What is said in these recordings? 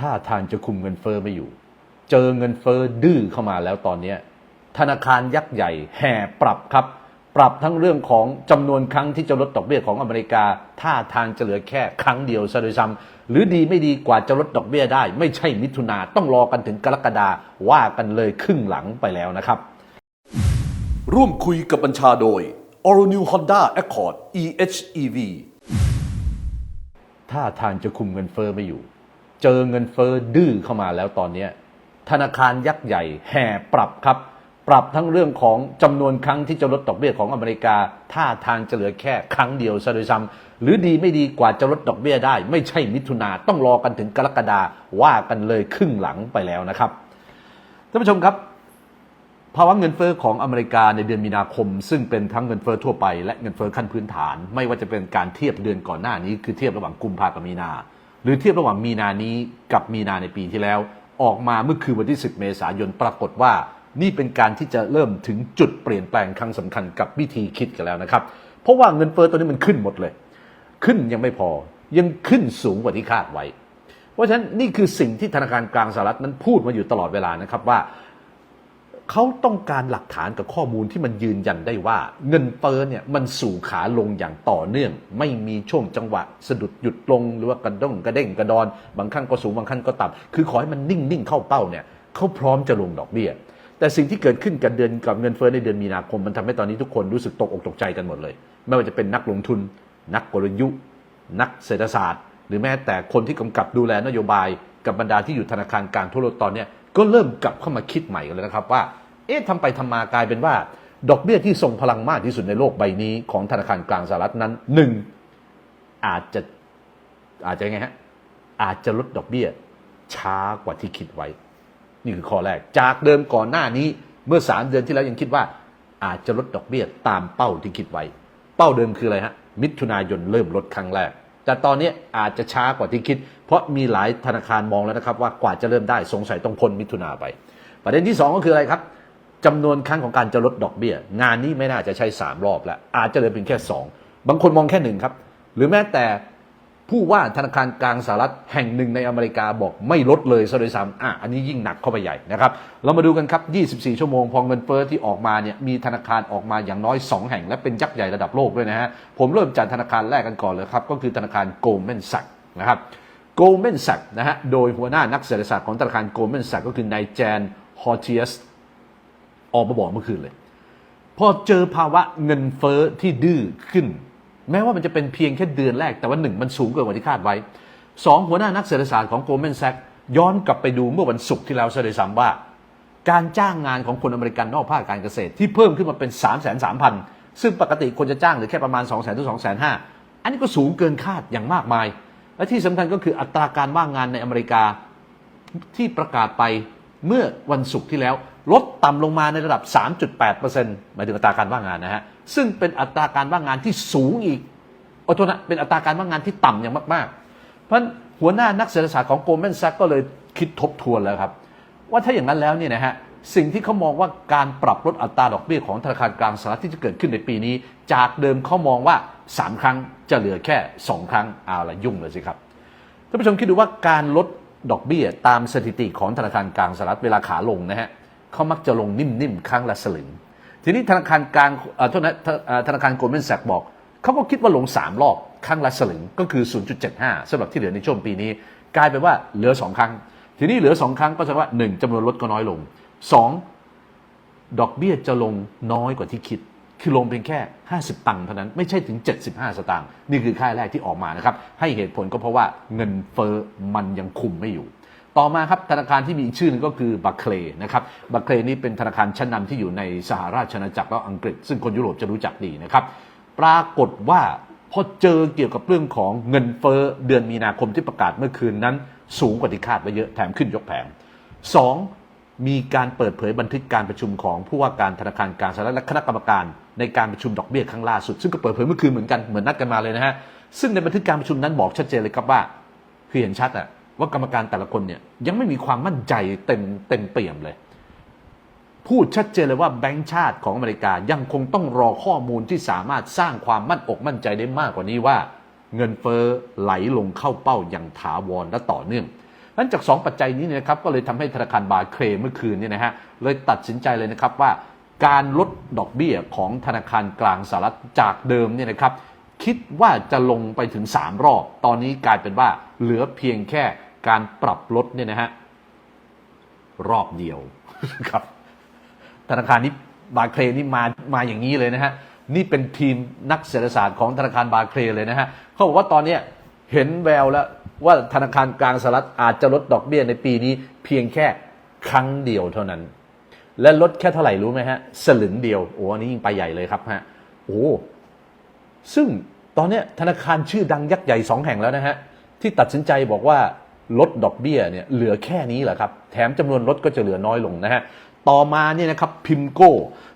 ถ้าทางจะคุมเงินเฟอ้อไม่อยู่ เจอเงินเฟอ้อดื้อเข้ามาแล้วตอนเนี้ยธนาคารยักษ์ใหญ่แห่ปรับครับ ปรับทั้งเรื่องของจำนวนครั้งที่จะลดดอกเบี้ยของอเมริกา ท่าทางจะเหลือแค่ครั้งเดียวซะโดยซ้ำหรือดีไม่ดีกว่าจะลดดอกเบี้ยได้ ไม่ใช่มิถุนาต้องรอกันถึงกรกฎาว่ากันเลยครึ่งหลังไปแล้วนะครับ ร่วมคุยกับบัญชาโดย All New Honda Accord EHEV ถ้าทางจะคุมเงินเฟอ้อไม่อยู่ เจอเงินเฟอ้อดื้อเข้ามาแล้วตอนนี้ธนาคารยักษ์ใหญ่แห่ปรับครับ ปรับทั้งเรื่องของจำนวนครั้งที่จะลดดอกเบี้ยของอเมริกา ท่าทางจะเหลือแค่ครั้งเดียวซะโดยซ้ำหรือดีไม่ดีกว่าจะลดดอกเบี้ยได้ ไม่ใช่มิถุนาต้องรอกันถึงกรกฎาว่ากันเลยครึ่งหลังไปแล้วนะครับท่านผู้ชมครับภาวะเงินเฟอ้อของอเมริกาในเดือนมีนาคม ซึ่งเป็นทั้งเงินเฟอ้อทั่วไปและเงินเฟอ้อขั้นพื้นฐาน ไม่ว่าจะเป็นการเทียบเดือนก่อนหน้านี้คือเทียบระหว่างกุมภากับมีนา หรือเทียบระหว่างมีนานี้กับมีนาในปีที่แล้ว ออกมาเมื่อคืนวันที่ 10 เมษายนปรากฏว่านี่เป็นการที่จะเริ่มถึงจุดเปลี่ยนแปลงครั้งสำคัญกับวิธีคิดกันแล้วนะครับ เพราะว่าเงินเฟอ้อตัวนี้มันขึ้นหมดเลย ขึ้นยังไม่พอยังขึ้นสูงกว่าที่คาดไว้ เพราะฉะนั้นนี่คือสิ่งที่ธนาคารกลางสหรัฐนั้นพูดมาอยู่ตลอดเวลานะครับว่า เขาต้องการหลักฐานกับข้อมูลที่มันยืนยันได้ว่า เงินเฟ้อเนี่ยมันสู่ขาลงอย่างต่อเนื่อง ไม่มีช่วงจังหวะสะดุดหยุดลงหรือว่ากระด้งกระเด้งกระดอน บางครั้งก็สูงบางครั้งก็ต่ำคือขอให้มันนิ่งๆเข้าเป้าเนี่ยเขาพร้อมจะลงดอกเบี้ยแต่สิ่งที่เกิดขึ้นกับเดือนกับเงินเฟ้อในเดือนมีนาคม มันทำให้ตอนนี้ทุกคนรู้สึกตกอกตกใจกันหมดเลย ไม่ว่าจะเป็นนักลงทุน นักกลยุทธ์นักเศรษฐศาสตร์ หรือแม้แต่คนที่กำกับดูแลนโยบายกับบรรดาที่อยู่ธนาคารกลางทั่วโลกตอนนี้ก็เริ่มกลับเข้ามาคิดใหม่กันแล้วนะครับว่า เอ๊ะทำไปทำมากลายเป็นว่า ดอกเบี้ยที่ทรงพลังมากที่สุดในโลกใบนี้ของธนาคารกลางสหรัฐนั้นหนึ่งอาจจะอาจจะไงฮะอาจจะลดดอกเบี้ยช้ากว่าที่คิดไว้ นี่คือข้อแรก จากเดิมก่อนหน้านี้เมื่อสามเดือนที่แล้วยังคิดว่า อาจจะลดดอกเบี้ยตามเป้าที่คิดไว้ เป้าเดิมคืออะไรฮะมิถุนายนเริ่มลดครั้งแรก แต่ตอนนี้อาจจะช้ากว่าที่คิด เพราะมีหลายธนาคารมองแล้วนะครับว่ากว่าจะเริ่มได้สงสัยต้องพ้นมิถุนาไป ประเด็นที่สองก็คืออะไรครับ จำนวนครั้งของการจะลดดอกเบี้ย งานนี้ไม่น่าจะใช้สามรอบแล้ว อาจจะเหลือเพียงแค่สองบางคนมองแค่หนึ่งครับ หรือแม้แต่ผู้ว่าธนาคารกลางสหรัฐแห่งหนึ่งในอเมริกาบอกไม่ลดเลยซะด้วยซ้ำอะอันนี้ยิ่งหนักเข้าไปใหญ่นะครับ เรามาดูกันครับ 24 ชั่วโมงพอเงินเฟ้อที่ออกมาเนี่ยมีธนาคารออกมาอย่างน้อย 2 แห่ง และเป็นยักษ์ใหญ่ระดับโลกด้วยนะฮะ ผมเริ่มจากธนาคารแรกกันก่อนเลยครับ ก็คือธนาคาร Goldman Sachs นะครับ Goldman Sachs นะฮะ โดยหัวหน้านักเศรษฐศาสตร์ของธนาคาร Goldman Sachs ก็คือนายแจนฮอร์เทียส ออกมาบอกเมื่อคืนเลย พอเจอภาวะเงินเฟ้อที่ดื้อขึ้น แม้ว่ามันจะเป็นเพียงแค่เดือนแรก แต่ว่าหนึ่งมันสูงเกินกว่าที่คาดไว้สองหัวหน้านักเศรษฐศาสตร์ของโกลแมนแซกย้อนกลับไปดูเมื่อวันศุกร์ที่แล้วเสดยซ้ำว่า การจ้างงานของคนอเมริกันนอกภาคการเกษตรที่เพิ่มขึ้นมาเป็น 3 3 0 0 0 0 ซึ่งปกติคนจะจ้างหรือแค่ประมาณ 2 0 0 0 0 0ถึง2 5 0 0 0อันนี้ก็สูงเกินคาดอย่างมากมาย และที่สำคัญก็คืออัตราการว่างงานในอเมริกาที่ประกาศไป เมื่อวันศุกร์ที่แล้ว ลดต่ำลงมาในระดับ 3.8%หมายถึงอัตราการว่างงานนะฮะ ซึ่งเป็นอัตราการว่างงานที่สูงอีกโอโทษนะเป็นอัตราการว่างงานที่ต่ำอย่างมาก ๆ เพราะฉะนั้นหัวหน้านักเศรษฐศาสตร์ของโกลแมนแซกก็เลยคิดทบทวนแล้วครับ ว่าถ้าอย่างนั้นแล้วเนี่ยนะฮะสิ่งที่เขามองว่าการปรับลดอัตราดอกเบี้ยของธนาคารกลางสหรัฐที่จะเกิดขึ้นในปีนี้ จากเดิมเขามองว่า 3 ครั้งจะเหลือแค่ 2 ครั้งเอาละยุ่งเลยสิครับท่านผู้ชมคิดดูว่าการลด ดอกเบี้ยตามสถิติของธนาคารกลางสหรัฐเวลาขาลงนะฮะเขามักจะลงนิ่มๆครั้งละสลึง ทีนี้ธนาคารกลางเอ่อโทษนะธเอ่อธนาคารโกลแมนแซกบอก เขาก็คิดว่าลง 3 รอบครั้งละสลึงก็คือ 0.75สำหรับที่เหลือในช่วงปีนี้ กลายเป็นว่าเหลือ 2 ครั้ง ทีนี้เหลือ 2 ครั้งก็แสดงว่า 1จำนวนรถก็น้อยลง 2 ดอกเบี้ยจะลงน้อยกว่าที่คิด คือลงเพียงแค่ 50 ตังค์เท่านั้นไม่ใช่ถึง 75 สตางค์นี่คือค่ายแรกที่ออกมานะครับ ให้เหตุผลก็เพราะว่าเงินเฟอ้อมันยังคุมไม่อยู่ ต่อมาครับธนาคารที่มีอีกชื่อหนึงก็คือบัคเคลนะครับบัคเคลนี่เป็นธนาคารชั้นนำที่อยู่ในสหราชอาณาจักรและอังกฤษ ซึ่งคนยุโรปจะรู้จักดีนะครับปรากฏว่าพอเจอเกี่ยวกับเรื่องของเงินเฟ้อเดือนมีนาคมที่ประกาศเมื่อคืนนั้น สูงกว่าที่คาดไว้เยอะแถมขึ้นยกแผงสอง มีการเปิดเผยบันทึกการประชุมของผู้ว่าการธนาคารกลางสหรัฐและคณะกรรมการในการประชุมดอกเบี้ยครั้งล่าสุด ซึ่งก็เปิดเผยเมื่อคืนเหมือนกันเหมือนนัดกันมาเลยนะฮะซึ่งในบันทึกการประชุมนั้นบอกชัดเจนเลยครับว่าคือเห็นชัดอะว่ากรรมการแต่ละคนเนี่ยยังไม่มีความมั่นใจเต็มเต็มเปี่ยมเลย พูดชัดเจนเลยว่าแบงก์ชาติของอเมริกายังคงต้องรอข้อมูลที่สามารถสร้างความมั่นอกมั่นใจได้มากกว่านี้ว่า เงินเฟ้อไหลลงเข้าเป้าอย่างถาวรและต่อเนื่อง นั้นจาก 2 ปัจจัยนี้เนยนะครับก็เลยทำให้ธนาคารบาเคลเมื่อคืนเนี่ยนะฮะเลยตัดสินใจเลยนะครับว่าการลดดอกเบี้ยของธนาคารกลางสหรัฐจากเดิมเนี่ยนะครับคิดว่าจะลงไปถึง 3 รอบ ตอนนี้กลายเป็นว่าเหลือเพียงแค่การปรับลดเนี่ยนะฮะรอบเดียวครับ ธนาคารนี้บาเคลนี่มามาอย่างนี้เลยนะฮะนี่เป็นทีมนักเศรษฐศาสตร์ของธนาคารบาเคลเลยนะฮะเขาบอกว่าตอนนี้เห็นแววแล้ว ว่าธนาคารกลางสหรัฐอาจจะลดดอกเบี้ยในปีนี้ เพียงแค่ครั้งเดียวเท่านั้น และลดแค่เท่าไหร่รู้ไหมฮะ สลึงเดียวโอ้อันนี้ยิ่งไปใหญ่เลยครับฮะโอ้ซึ่งตอนนี้ธนาคารชื่อดังยักษ์ใหญ่สองแห่งแล้วนะฮะที่ตัดสินใจบอกว่าลดดอกเบี้ยเนี่ยเหลือแค่นี้แหละครับ แถมจำนวนลดก็จะเหลือน้อยลงนะฮะ ต่อมาเนี่ยนะครับพิมโก้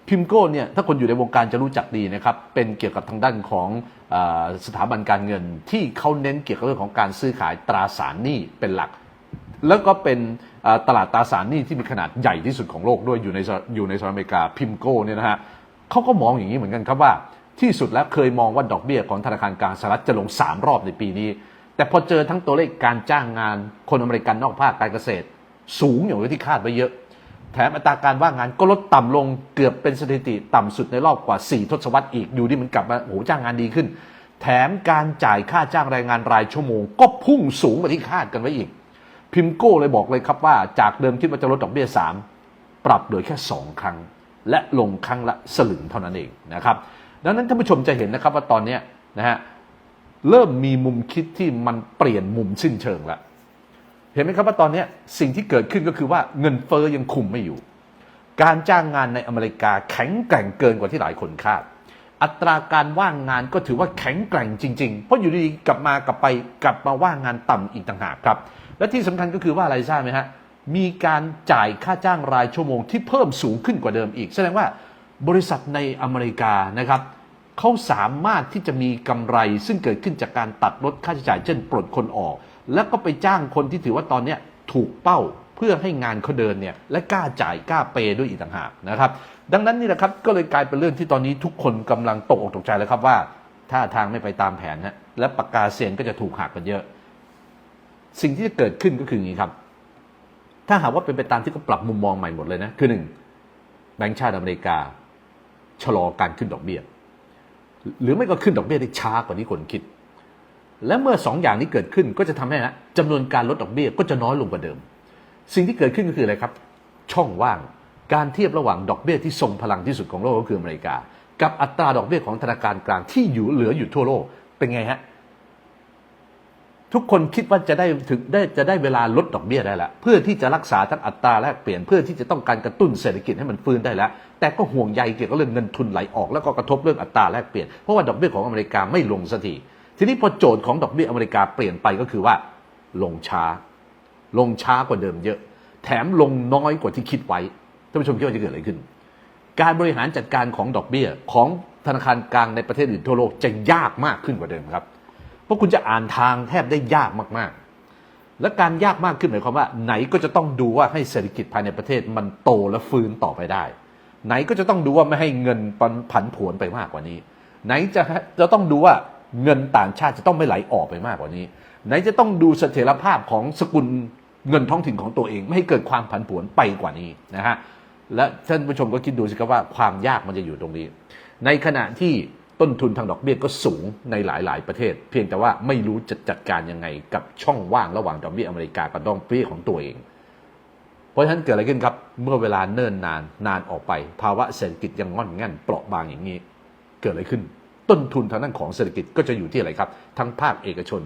พิมโก้เนี่ยถ้าคนอยู่ในวงการจะรู้จักดีนะครับเป็นเกี่ยวกับทางด้านของอสถาบันการเงินที่เขาเน้นเกี่ยวกับเรื่องของการซื้อขายตราสารหนี้เป็นหลัก แล้วก็เป็นตลาดตราสารหนี้ที่มีขนาดใหญ่ที่สุดของโลกด้วยอยู่ในอยู่ในสหรัฐอเมริกาพิมโก้เนี่ยนะฮะเขาก็มองอย่างนี้เหมือนกันครับว่า ที่สุดแล้วเคยมองว่าดอกเบี้ยของธนาคารกลางสหรัฐจะลง 3 รอบในปีนี้ แต่พอเจอทั้งตัวเลขการจ้างงานคนอเมริกันนอกภาคการเกษตร สูงอย่างที่คาดไว้เยอะ แถมอัตราการว่างงานก็ลดต่ำลงเกือบเป็นสถิติต่ำสุดในรอบกว่า 4 ทศวรรษอีกอยู่ที่มันกลับมาโอ้โหจ้างงานดีขึ้น แถมการจ่ายค่าจ้างแรงงานรายชั่วโมง ก็พุ่งสูงกว่าที่คาดกันไว้อีก พิมโก้เลยบอกเลยครับว่าจากเดิมคิดว่าจะลดดอกเบี้ย 3 ปรับเหลือแค่ 2 ครั้ง และลงครั้งละสลึงเท่านั้นเองนะครับดังนั้นท่านผู้ชมจะเห็นนะครับว่าตอนนี้นะฮะเริ่มมีมุมคิดที่มันเปลี่ยนมุมสิ้นเชิงแล้ว เห็นไหมครับว่าตอนนี้สิ่งที่เกิดขึ้นก็คือว่าเงินเฟอ้อยังคุมไม่อยู่ การจ้างงานในอเมริกาแข็งแกร่งเกินกว่าที่หลายคนคาด อัตราการว่างงานก็ถือว่าแข็งแกร่งจริง ๆ เพราะอยู่ดีๆกลับมากลับไปกลับมาว่างงานต่ำอีกต่างหากครับ และที่สำคัญก็คือว่าอะไรทราบไหมฮะมีการจ่ายค่าจ้างรายชั่วโมงที่เพิ่มสูงขึ้นกว่าเดิมอีก แสดงว่าบริษัทในอเมริกานะครับเขาสามารถที่จะมีกำไรซึ่งเกิดขึ้นจากการตัดลดค่าใช้จ่ายเช่นปลดคนออก แล้วก็ไปจ้างคนที่ถือว่าตอนนี้ถูกเป้าเพื่อให้งานเขาเดินเนี่ยและกล้าจ่ายกล้าเปย์ด้วยอีกต่างหากนะครับ ดังนั้นนี่แหละครับก็เลยกลายเป็นเรื่องที่ตอนนี้ทุกคนกำลังตกอกตกใจแล้วครับว่าถ้าทางไม่ไปตามแผนฮะและปากกาเซียนก็จะถูกหักกันเยอะ สิ่งที่จะเกิดขึ้นก็คืออย่างนี้ครับ ถ้าหากว่าเป็นไปตามที่เขาปรับมุมมองใหม่หมดเลยนะคือหนึ่งแบงก์ชาติอเมริกาชะลอการขึ้นดอกเบี้ยหรือไม่ก็ขึ้นดอกเบี้ยได้ช้ากว่าที่คนคิด และเมื่อสองอย่างนี้เกิดขึ้นก็จะทำให้นะจำนวนการลดดอกเบี้ยก็จะน้อยลงกว่าเดิม สิ่งที่เกิดขึ้นก็คืออะไรครับ ช่องว่างการเทียบระหว่างดอกเบี้ยที่ทรงพลังที่สุดของโลกก็คืออเมริกา กับอัตราดอกเบี้ยของธนาคารกลางที่อยู่เหลืออยู่ทั่วโลกเป็นไงฮะทุกคนคิดว่าจะได้ถึงได้จะได้เวลาลดดอกเบี้ยได้แล้วเพื่อที่จะรักษาทั้งอัตราแลกเปลี่ยนเพื่อที่จะต้องการกระตุ้นเศรษฐกิจให้มันฟื้นได้แล้ว แต่ก็ห่วงใยเกี่ยวกับเรื่องเงินทุนไหลออก แล้วก็กระทบเรื่องอัตราแลกเปลี่ยนเพราะว่าดอกเบี้ยของอเมริกาไม่ลงสักที ทีนี้พอโจทย์ของดอกเบี้ยอเมริกาเปลี่ยนไปก็คือว่า ลงช้า ลงช้ากว่าเดิมเยอะ แถมลงน้อยกว่าที่คิดไว้ท่านผู้ชมคิดว่าจะเกิดอะไรขึ้น การบริหารจัดการของดอกเบี้ยของธนาคารกลางในประเทศอื่นทั่วโลกจะยากมากขึ้นกว่าเดิมครับ เพราะคุณจะอ่านทางแทบได้ยากมากๆ และการยากมากขึ้นหมายความว่า ไหนก็จะต้องดูว่าให้เศรษฐกิจภายในประเทศมันโตและฟื้นต่อไปได้ ไหนก็จะต้องดูว่าไม่ให้เงินผันผวนไปมากกว่านี้ ไหนจะจะต้องดูว่า เงินต่างชาติจะต้องไม่ไหลออกไปมากกว่านี้ ไหนจะต้องดูเสถียรภาพของสกุลเงินท้องถิ่นของตัวเอง ไม่ให้เกิดความผันผวนไปกว่านี้นะฮะและท่านผู้ชมก็คิดดูสิครับว่าความยากมันจะอยู่ตรงนี้ ในขณะที่ต้นทุนทางดอกเบี้ยก็สูงในหลาย ๆ ประเทศ เพียงแต่ว่าไม่รู้จะจัดการยังไงกับช่องว่างระหว่างดอกเบี้ยอเมริกากับดอกเบี้ยของตัวเอง เพราะฉะนั้นเกิดอะไรขึ้นครับ เมื่อเวลาเนิ่นนานนานออกไป ภาวะเศรษฐกิจยังงอนงั่นเปราะบางอย่างนี้ เกิดอะไรขึ้น ต้นทุนทางด้านของเศรษฐกิจก็จะอยู่ที่อะไรครับ ทั้งภาคเอกชน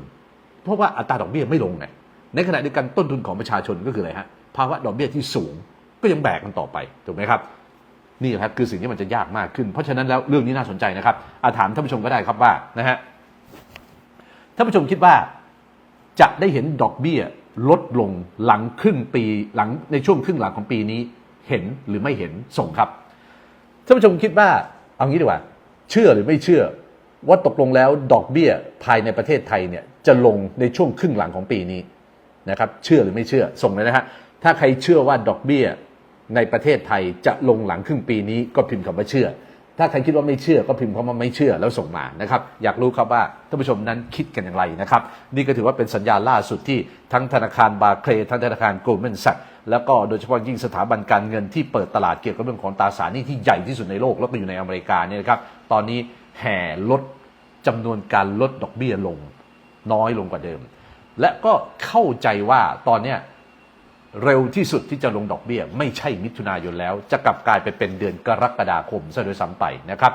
เพราะว่าอัตราดอกเบี้ยไม่ลงไงในขณะเดียวกันต้นทุนของประชาชนก็คืออะไรฮะภาวะดอกเบี้ยที่สูงก็ยังแบกกันต่อไปถูกไหมครับนี่แหละครับคือสิ่งที่มันจะยากมากขึ้น เพราะฉะนั้นแล้วเรื่องนี้น่าสนใจนะครับอาถามท่านผู้ชมก็ได้ครับว่านะฮะท่านผู้ชมคิดว่าจะได้เห็นดอกเบี้ยลดลงหลังครึ่งปีหลังในช่วงครึ่งหลังของปีนี้เห็นหรือไม่เห็นส่งครับท่านผู้ชมคิดว่าเอางี้ดีกว่า เชื่อหรือไม่เชื่อ ว่าตกลงแล้วดอกเบี้ยภายในประเทศไทยเนี่ยจะลงในช่วงครึ่งหลังของปีนี้นะครับเชื่อหรือไม่เชื่อส่งเลยนะฮะถ้าใครเชื่อว่าดอกเบี้ยในประเทศไทยจะลงหลังครึ่งปีนี้ก็พิมพ์คำว่าเชื่อ ถ้าใครคิดว่าไม่เชื่อก็พิมพ์คำว่าไม่เชื่อแล้วส่งมานะครับอยากรู้ครับว่าท่านผู้ชมนั้นคิดกันอย่างไรนะครับนี่ก็ถือว่าเป็นสัญญาณล่าสุดที่ทั้งธนาคารบาร์เคลย์ทั้งธนาคารโกลแมนแซกแล้วก็โดยเฉพาะยิ่งสถาบันการเงินที่เปิดตลาดเกี่ยวกับเรื่องของตราสารหนี้ที่ใหญ่ที่สุดในโลกแล้วก็อยู่ในอเมริกาเนี่ยนะครับตอนนี้แห่ลดจำนวนการลดดอกเบี้ยลงน้อยลงกว่าเดิม และก็เข้าใจว่าตอนเนี้ย เร็วที่สุดที่จะลงดอกเบี้ย ไม่ใช่มิถุนายนแล้ว จะกลับกลายไปเป็นเดือนกรกฎาคมซะโดยซ้ำไปนะครับ